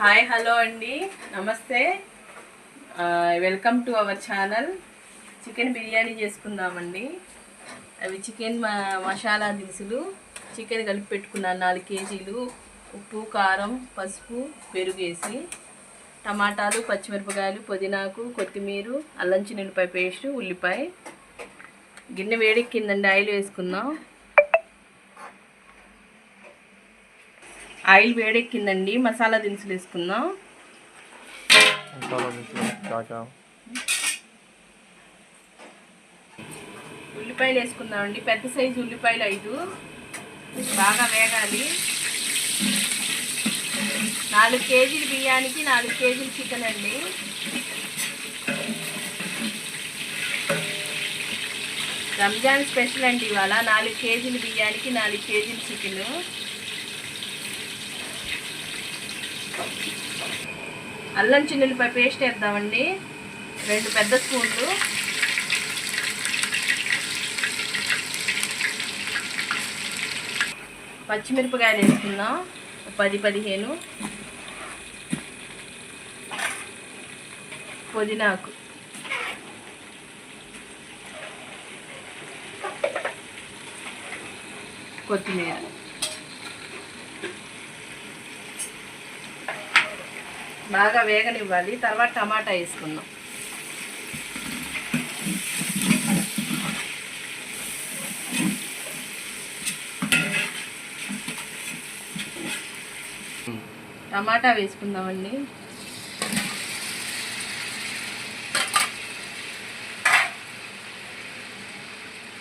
Hi hello అండి. నమస్తే. Welcome to our channel. Chicken biryani చేసుకుందామండి. అవి చికెన్ మ- మసాలా దినుసులు. చికెన్ కలిపి పెట్టుకున్నాను నాలుగు కేజీలు. ఉప్పు కారం పసుపు పెరుగు వేసి. టమాటాలు పచ్చిమిరపకాయలు పుదీనాకు కొత్తిమీర అల్లం చిన్నులపాయ పేస్ట్ ఉల్లిపాయ. గిన్నె వేడెక్కిందండి ఆయిల్ వేసుకుందాం. ఆయిల్ వేడెక్కిందండి. మసాలా దినుసులు వేసుకుందాం. ఉల్లిపాయలు వేసుకుందామండి. పెద్ద సైజు ఉల్లిపాయలు ఐదు. బాగా వేగాలి. నాలుగు కేజీల బియ్యానికి నాలుగు కేజీల చికెన్ అండి. రంజాన్ స్పెషల్ అండి ఇవాళ. నాలుగు కేజీల బియ్యానికి నాలుగు కేజీల చికెన్. అల్లం చిన్నులపై పేస్ట్ వేద్దామండి. రెండు పెద్ద స్పూన్లు. పచ్చిమిరపకాయలు వేసుకుందాం. పది పదిహేను. పుదీనాకు. కొత్తిమీర. బాగా వేగనివ్వాలి. తర్వాత టమాటా వేసుకుందాం. టమాటా వేసుకుందామండి.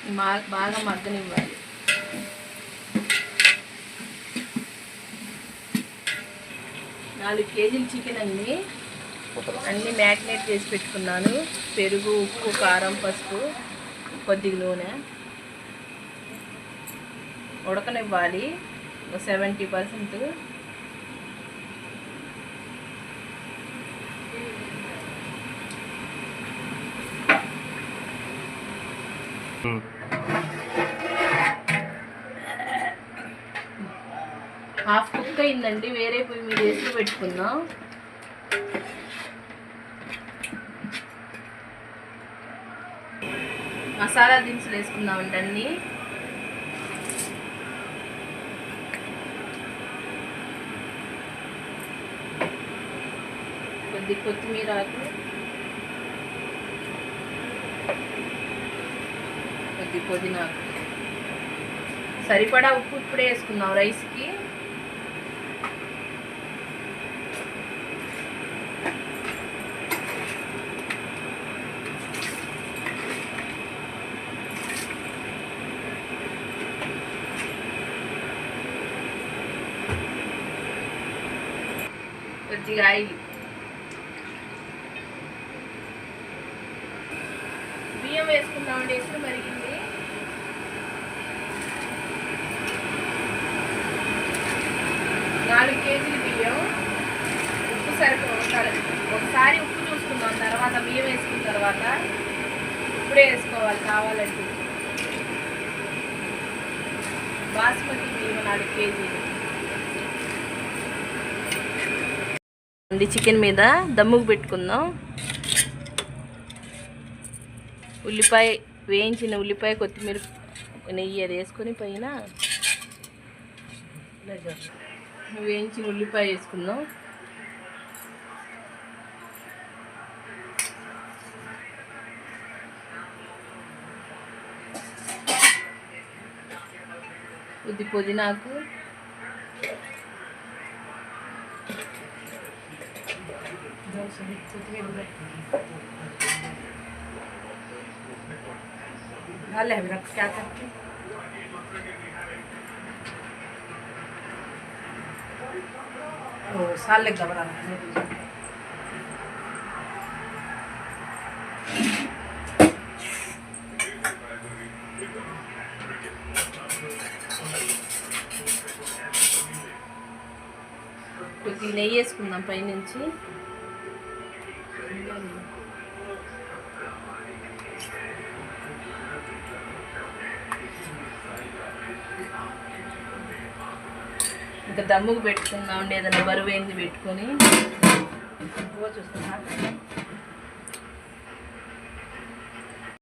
మా బాగా మగ్గనివ్వాలి. నాలుగు కేజీలు చికెన్ అండి అన్నీ మ్యారినేట్ చేసి పెట్టుకున్నాను. పెరుగు ఉప్పు కారం పసుపు కొద్దిగా నూనె. ఉడకనివ్వాలి. ఒక సెవెంటీ పర్సెంట్. హాఫ్ కుక్ అయిందండి వేరే పొయ్యి మీద వేసి పెట్టుకుందాం. మసాలా దినుసులు వేసుకుందామండి కొద్ది కొత్తిమీర ఆకు. కొద్ది పుదీనాకు సరిపడా ఉప్పు ఇప్పుడే వేసుకుందాం రైస్కి. కొద్దిగా ఆయిల్ బియ్యం వేసుకుందామండి ఎప్పుడు మరిగింది? నాలుగు కేజీలు బియ్యం. ఉప్పు సరిపో ఒకసారి ఒకసారి ఉప్పు చూసుకుందాం తర్వాత బియ్యం వేసుకున్న తర్వాత ఇప్పుడే వేసుకోవాలి కావాలంటే. బాస్మతి బియ్యం నాలుగు కేజీలు. అండి చికెన్ మీద దమ్ముకు పెట్టుకుందాం. ఉల్లిపాయ వేయించిన ఉల్లిపాయ కొత్తిమీర నెయ్యి అది వేసుకొని పైన వేయించిన ఉల్లిపాయ వేసుకుందాం. కొద్ది పుదీనాకు डाले हम रख क्या करते ओ साल लग बनाना కొద్దిగా నెయ్యి వేసుకుందాం పైనుంచి ఇంకా దమ్ముకు పెట్టుకుందాం ఏదైనా బరువు ఏంది పెట్టుకొని. చూస్తున్నా.